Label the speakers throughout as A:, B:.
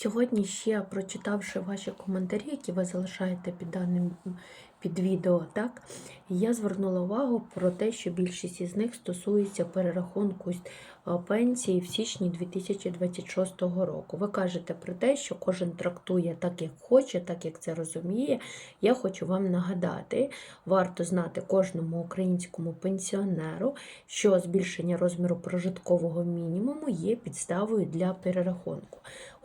A: Сьогодні ще прочитавши ваші коментарі, які ви залишаєте під даним під відео, так я звернула увагу про те, що більшість із них стосується перерахунку е, пенсії в січні 2026 року. Ви кажете про те, що кожен трактує так, як хоче, так як це розуміє. Я хочу вам нагадати, варто знати кожному українському пенсіонеру, що збільшення розміру прожиткового мінімуму є підставою для перерахунку.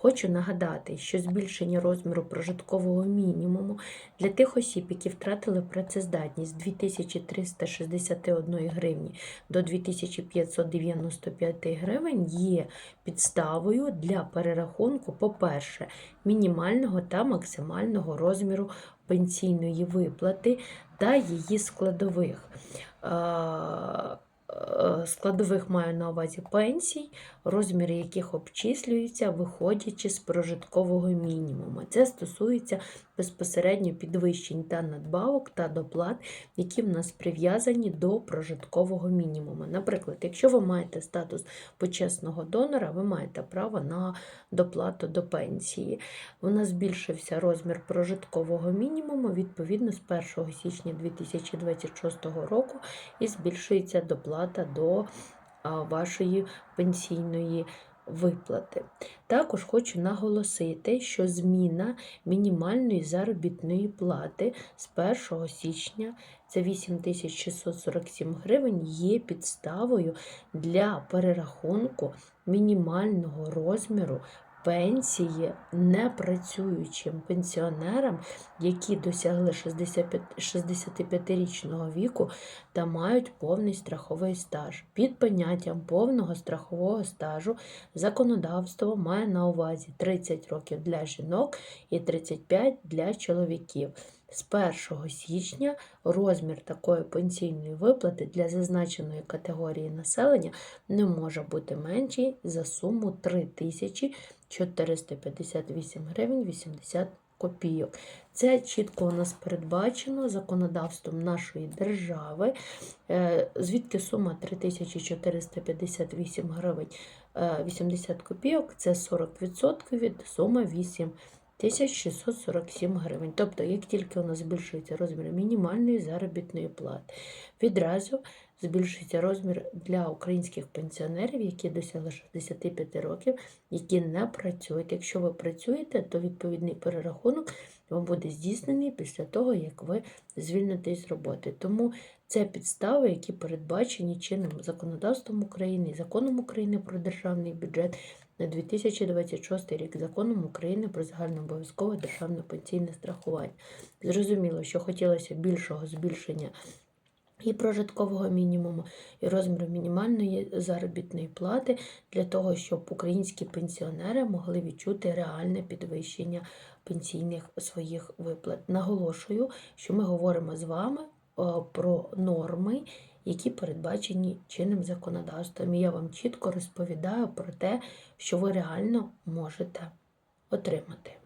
A: Хочу нагадати, що збільшення розміру прожиткового мінімуму для тих осіб, які втратили працездатність з 2361 гривні до 2595 гривень, є підставою для перерахунку, по-перше, мінімального та максимального розміру пенсійної виплати та її складових. Е, складових маю на увазі пенсій, розміри яких обчислюються, виходячи з прожиткового мінімуму. Це стосується безпосередньо підвищень та надбавок та доплат, які в нас прив'язані до прожиткового мінімуму. Наприклад, якщо ви маєте статус почесного донора, ви маєте право на доплату до пенсії. У нас збільшився розмір прожиткового мінімуму відповідно з 1 січня 2026 року і збільшується доплата до вашої пенсійної виплати. Також хочу наголосити, що зміна мінімальної заробітної плати з 1 січня це 8647 гривень, є підставою для перерахунку мінімального розміру пенсії непрацюючим пенсіонерам, які досягли 65-річного віку та мають повний страховий стаж. Під поняттям повного страхового стажу законодавство має на увазі 30 років для жінок і 35 для чоловіків. З 1 січня розмір такої пенсійної виплати для зазначеної категорії населення не може бути менший за суму 3458 гривень 80 копійок. Це чітко у нас передбачено законодавством нашої держави, е, звідки сума 3458 гривень 80 е, копійок, це 40% від суми 8 1647 гривень. Тобто, як тільки у нас збільшується розмір мінімальної заробітної плати, відразу збільшується розмір для українських пенсіонерів, які досягли 65 років, які не працюють. Якщо ви працюєте, то відповідний перерахунок вам буде здійснений після того, як ви звільнитесь з роботи. Тому це підстави, які передбачені чинним законодавством України законом України про державний бюджет на 2026 рік законом України про загальнообов'язкове державне пенсійне страхування. Зрозуміло, що хотілося більшого збільшення. І прожиткового мінімуму, і розміру мінімальної заробітної плати для того, щоб українські пенсіонери могли відчути реальне підвищення пенсійних своїх виплат. Наголошую, що ми говоримо з вами про норми, які передбачені чинним законодавством. І я вам чітко розповідаю про те, що ви реально можете отримати.